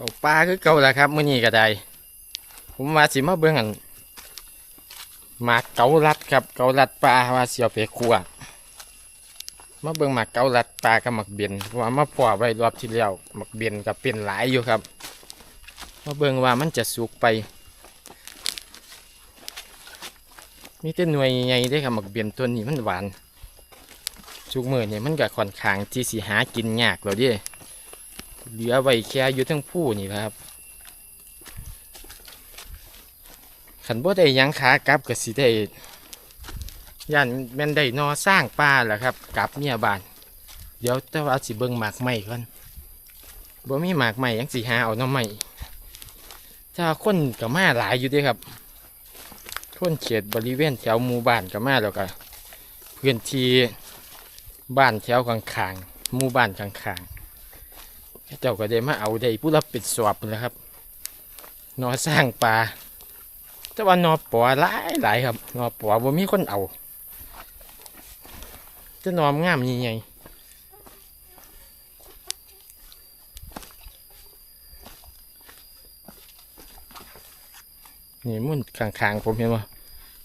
เขาปลาคือเก่าแหละครับมื้อนี้ก็ได้ ผมมาสิมาเบิ่งอันมาเกาลัดครับเกาลัดปลาว่าเสียวไปคัวมาเบิ่งมาเกาลัดปลากับหมักเบียนว่ามาพ่อไว้รอบที่แล้วหมักเบียนก็เป็นหลายอยู่ครับมาเบิ่งว่ามันจะสุกไป มีแต่หน่วยใหญ่ๆเด้ครับหมักเบียนตัวนี้มันหวานสุกมื้อนี่ยมันก็ค่อนข้างที่สิหากินยากแล้วดิ เหลือไว้แค่อยู่ทั้งผู้นี่ครับขันบ่ได้ยังขากลับก็สิได้ย่านแม่นได้นอสร้างป่าแหละครับกลับเมียบ้าน เดี๋ยวแต่ว่าสิเบิ่งหมากไม้ก่อนบ่มีหมากไม้ยังสิหาเอาน้ำไม้ถ้าคนก็มาหลายอยู่ด้ครับคนเขตบริเวณแถวหมู่บ้านก็มาแล้วก็พื้นที่บ้านแถวข้างๆหมู่บ้านข้างๆ เจ้าก็ได้มาเอาได้ผู้รับป็นสอบนแหล้วครับนอสร้างปลาแต่ว่านอปอหลายหลายครับนอปอบ่มีคนเอาจะนอมงามยังไงนี่มุ่นข้างๆผมเห็นว่า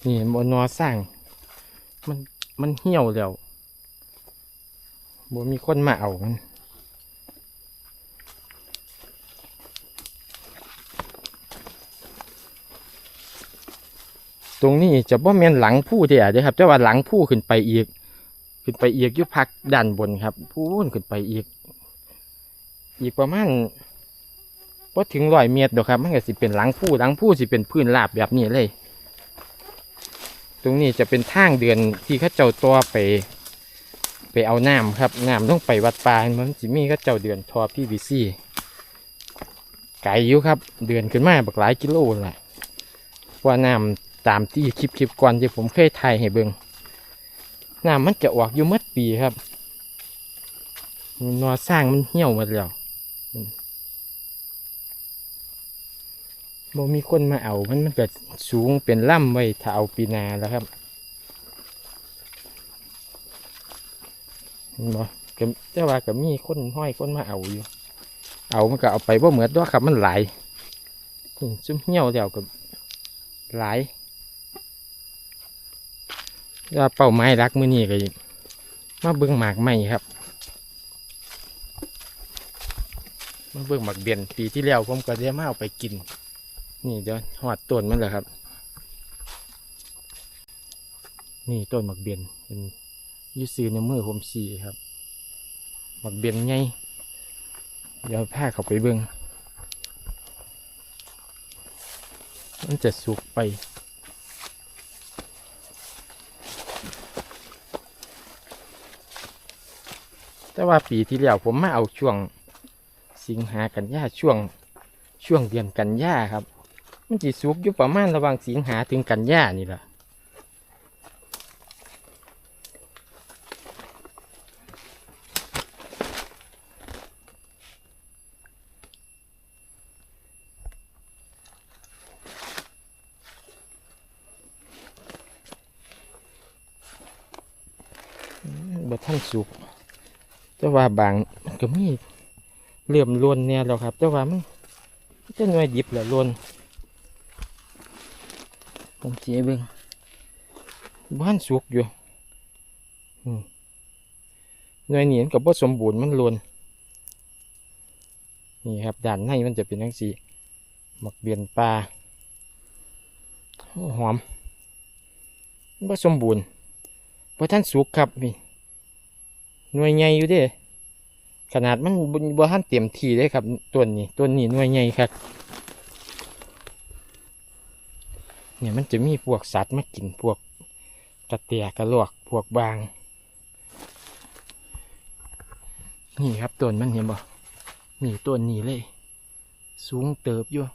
นี่เห็นบนนอสร้าง มันมันเหี่ยวแล้วบ่มีคนมาเอามัน รงนี้จะบ่แม่นหลังผู้เดียวเด้อครับแต่ว่าหลังผู้ขึ้นไปอีก ขึ้นไปอีกยุพักด้านบนครับผู้ขึ้นไปอีก อีกประมาณพอถึงร้อยเมตรดอกครับ มันก็สิเป็นหลังผู้หลังผู้สิเป็นพื้นราบแบบนี้เลย ตรงนี้จะเป็นทางเดินที่ข้าเจ้าตัวไป ไปเอาน้ำครับน้ำต้องไปวัดปลามันสิมีข้าเจ้าเดือนทอพี่วีซี่ไกลอยู่ครับ เดือนขึ้นมาบักหลายกิโลแหละว่าน้ำ ตามที่คลิปคลิปก่อนที่ผมเคยถ่ายให้เบิงน้ำมันจะออกอยู่หมัดปีครับนอสร้างมันเหี่ยวหมดแล้วอืมบ่มีคนมาเอามันมันก็สูงเป็นล่ำไว้ถ้าเอาปีนาแล้วครับนบ่ก็แต่ว่าก็มีคนห้อยคนมาเอาอยู่ เอามันก็เอาไปบ่เหมือนด้วยครับมันหลายซุ่มเหี่ยวแล้วก็หลาย ว่าเป้าหมายรักมือนี้ก็มาเบิ่งหมากใหม่ครับ มาเบิ่งหมากเบียนปีที่แล้วผมก็ได้มาเอาไปกิน นี่เดี๋ยวหอดต้นมันเลยครับ นี่ต้นหมากเบียนเป็นอยูซื้อในมือผมสีครับหมากเบียนไงเดี๋ยวพาเขาไปเบิ่งมันจะสุกไป แต่ว่าปีที่แล้วผมมาเอาช่วงสิงหากันยาช่วงช่วงเดือนกันยาครับ มันจีสุกอยู่ประมาณระหว่างสิงหาถึงกันยานี่แหละอืมบ่ท่านสุก แต่ว่าบางก็มีเลื่อมลวนเนี่ยแล้วครับ แต่ว่ามันมันจะหน่วยดิบแหละลวนผมเจียเบิ่งบ้านสุกอยู่หน่วยนี้มันกับว่าสมบูรณ์มันลวนนี่ครับด้านในมันจะเป็นทั้งสีหมักเบียนปลาหอมมันบ่สมบูรณ์เพราะท่านสุกครับนี่ หน่วยใหญ่อยู่เด้ขนาดมันบ่บ่ทันเต็มที่เลยครับต้นนี้ต้นนี้หน่วยใหญ่ครับเนี่ยมันจะมีพวกสัตว์มากินพวกกระเตียกระลวกพวกบาง นี่ครับต้นมันเห็นบ่นี่ต้นนี้เลย สูงเติบอยู่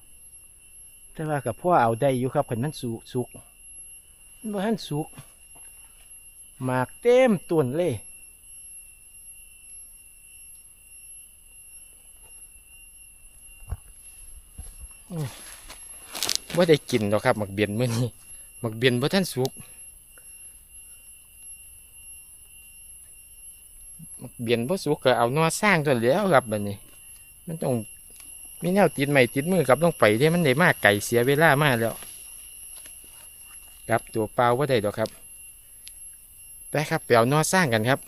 แต่ว่ากับพ่อเอาได้อยู่ครับขันมันสุกสุกมันบ่ทันสุกหมากเต็มต้นเลย ว่าได้กินหรอกครับหมักเบียนเมื้อนี้หมักเบียนบ่ท่านสุกหมักเบียนบ่สุกก็เอานัวสร้างตัวแล้วครับแบัดนี้ มันต้องมีแนวติดใหม่ติดมือกับลงไปที่มันได้มากไก่เสียเวลามากแล้ว ครับตัวเปล่าว่าได้ดอกครับไปครับไปเอานอสร้างกันครับ